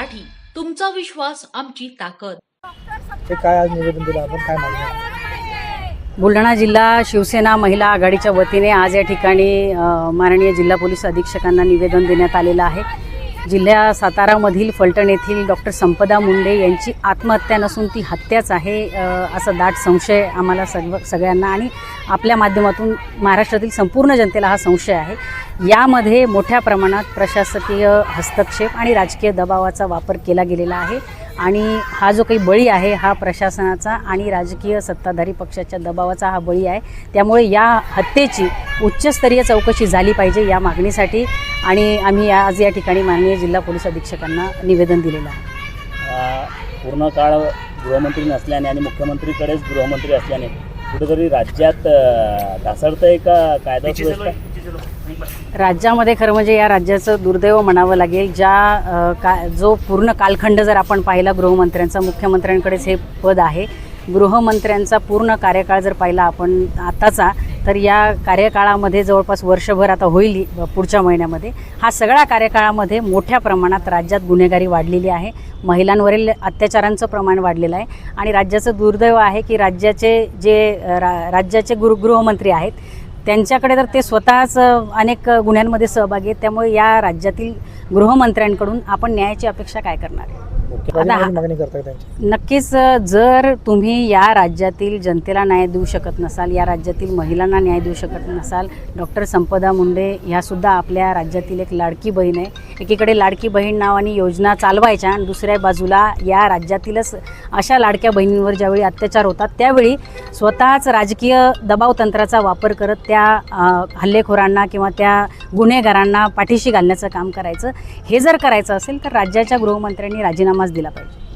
आत्मविश्वास आमची ताकद. ते काय आज निवेदन दिलं? आपण काय मागणी? बुलढाणा जिल्हा शिवसेना महिला आघाडीच्या वतीने आज या ठिकाणी माननीय जिल्हा पोलीस अधीक्षकांना निवेदन देण्यात आलेलं आहे. जिल्ह्या सातारामधील फलटण येथील डॉक्टर संपदा मुंडे यांची आत्महत्या नसून ती हत्याच आहे असा दाट संशय आम्हाला सर्व सगळ्यांना आणि आपल्या माध्यमातून महाराष्ट्रातील संपूर्ण जनतेला हा संशय आहे. यामध्ये मोठ्या प्रमाणात प्रशासकीय हस्तक्षेप आणि राजकीय दबावाचा वापर केला गेलेला आहे. आणि हा जो काही बळी आहे हा प्रशासनाचा आणि राजकीय सत्ताधारी पक्षाच्या दबावाचा हा बळी आहे. त्यामुळे या हत्येची उच्चस्तरीय चौकशी झाली पाहिजे या मागणीसाठी आणि आम्ही आज या ठिकाणी माननीय जिल्हा पोलीस अधीक्षकांना निवेदन दिलेलं आहे. पूर्ण काळ गृहमंत्री नसल्याने आणि मुख्यमंत्रीकडेच गृहमंत्री असल्याने कुठेतरी राज्यात अ, ढासळतंय का? कायदा राज्यामध्ये खरं म्हणजे या राज्याचं दुर्दैव म्हणावं लागेल ज्या का जो पूर्ण कालखंड जर आपण पाहिला गृहमंत्र्यांचा मुख्यमंत्र्यांकडेच हे पद आहे. गृहमंत्र्यांचा पूर्ण कार्यकाळ जर पाहिला आपण आताचा तर या कार्यकाळामध्ये जवळपास वर्षभर आता होईल पुढच्या महिन्यामध्ये. हा सगळ्या कार्यकाळामध्ये मोठ्या प्रमाणात राज्यात गुन्हेगारी वाढलेली आहे. महिलांवरील अत्याचारांचं प्रमाण वाढलेलं आहे. आणि राज्याचं दुर्दैव आहे की राज्याचे जे रा राज्याचे गृह गृहमंत्री आहेत त्यांच्याकडे तर ते स्वतःच अनेक गुन्ह्यांमध्ये सहभागी आहेत. त्यामुळे या राज्यातील गृहमंत्र्यांकडून आपण न्यायाची अपेक्षा काय करणार आहे? नक्कीच जर तुम्ही या राज्यातील जनतेला न्याय देऊ शकत नसाल या राज्यातील महिलांना न्याय देऊ शकत नसाल डॉक्टर संपदा मुंडे ह्यासुद्धा आपल्या राज्यातील एक लाडकी बहीण आहे. एकीकडे लाडकी बहीण नावाने योजना चालवायच्या आणि दुसऱ्या बाजूला या राज्यातीलच अशा लाडक्या बहिणींवर ज्यावेळी अत्याचार होतात त्यावेळी स्वतःच राजकीय दबाव तंत्राचा वापर करत त्या हल्लेखोरांना किंवा त्या गुन्हेगारांना पाठीशी घालण्याचं काम करायचं. हे जर करायचं असेल तर राज्याच्या गृहमंत्र्यांनी राजीनामाच दिला पाहिजे.